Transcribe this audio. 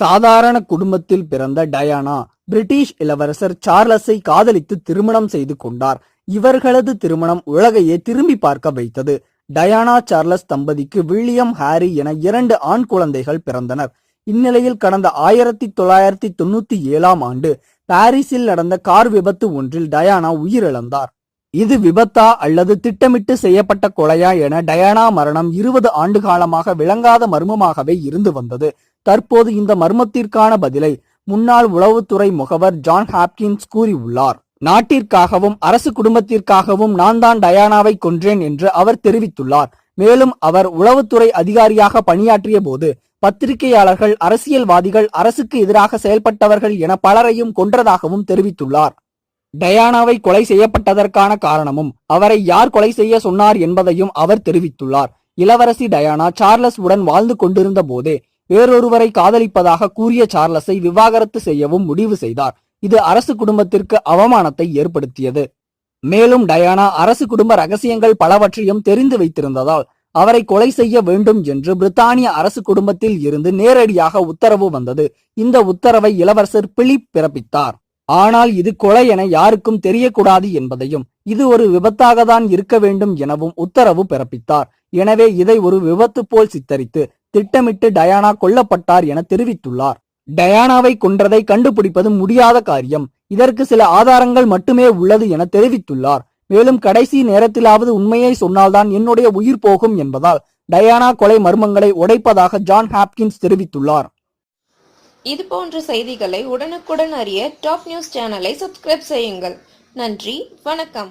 சாதாரண குடும்பத்தில் பிறந்த டயானா பிரிட்டிஷ் இளவரசர் சார்லஸை காதலித்து திருமணம் செய்து கொண்டார். இவர்களது திருமணம் உலகையே திரும்பி பார்க்க வைத்தது. டயானா சார்லஸ் தம்பதிக்கு வில்லியம் ஹாரி என இரண்டு ஆண் குழந்தைகள் பிறந்தனர். இந்நிலையில் கடந்த ஆயிரத்தி தொள்ளாயிரத்தி தொண்ணூத்தி ஏழாம் ஆண்டு பாரிஸில் நடந்த கார் விபத்து ஒன்றில் டயானா உயிரிழந்தார். இது விபத்தா அல்லது திட்டமிட்டு செய்யப்பட்ட கொலையா என டயானா மரணம் இருபது ஆண்டு காலமாக விளங்காத மர்மமாகவே இருந்து வந்தது. தற்போது இந்த மர்மத்திற்கான பதிலை முன்னாள் உளவுத்துறை முகவர் ஜான் ஹாப்கின்ஸ் கூறியுள்ளார். நாட்டிற்காகவும் அரசு குடும்பத்திற்காகவும் நான் தான் டயானாவை கொன்றேன் என்று அவர் தெரிவித்துள்ளார். மேலும் அவர் உளவுத்துறை அதிகாரியாக பணியாற்றிய போது பத்திரிகையாளர்கள் அரசியல்வாதிகள் அரசுக்கு எதிராக செயல்பட்டவர்கள் என பலரையும் கொன்றதாகவும் தெரிவித்துள்ளார். டயானாவை கொலை செய்யப்பட்டதற்கான காரணமும் அவரை யார் கொலை செய்ய சொன்னார் என்பதையும் அவர் தெரிவித்துள்ளார். இளவரசி டயானா சார்லஸ் உடன் வாழ்ந்து கொண்டிருந்த போதே வேறொருவரை காதலிப்பதாக கூறிய சார்லஸை விவாகரத்து செய்யவும் முடிவு செய்தார். இது அரசு குடும்பத்திற்கு அவமானத்தை ஏற்படுத்தியது. மேலும் டயானா அரசு குடும்ப ரகசியங்கள் பலவற்றையும் தெரிந்து வைத்திருந்ததால் அவரை கொலை செய்ய வேண்டும் என்று பிரித்தானிய அரசு குடும்பத்தில் இருந்து நேரடியாக உத்தரவு வந்தது. இந்த உத்தரவை இளவரசர் பிலிப் பிறப்பித்தார். ஆனால் இது கொலை என யாருக்கும் தெரியக்கூடாது என்பதையும் இது ஒரு விபத்தாக தான் இருக்க வேண்டும் எனவும் உத்தரவு பிறப்பித்தார். எனவே இதை ஒரு விபத்து போல் சித்தரித்து திட்டமிட்டு டயானா கொல்லப்பட்டார் என தெரிவித்துள்ளார். டயானாவை கொன்றதை கண்டுபிடிப்பது முடியாத காரியம். இதற்கு சில ஆதாரங்கள் மட்டுமே உள்ளது என தெரிவித்துள்ளார். மேலும் கடைசி நேரத்திலாவது உண்மையை சொன்னால்தான் என்னுடைய உயிர் போகும் என்பதால் டயானா கொலை மர்மங்களை உடைப்பதாக ஜான் ஹாப்கின்ஸ் தெரிவித்துள்ளார். இது போன்ற செய்திகளை உடனுக்குடன் அறிய டாப் நியூஸ் சேனலை சப்ஸ்கிரைப் செய்யுங்கள். நன்றி வணக்கம்.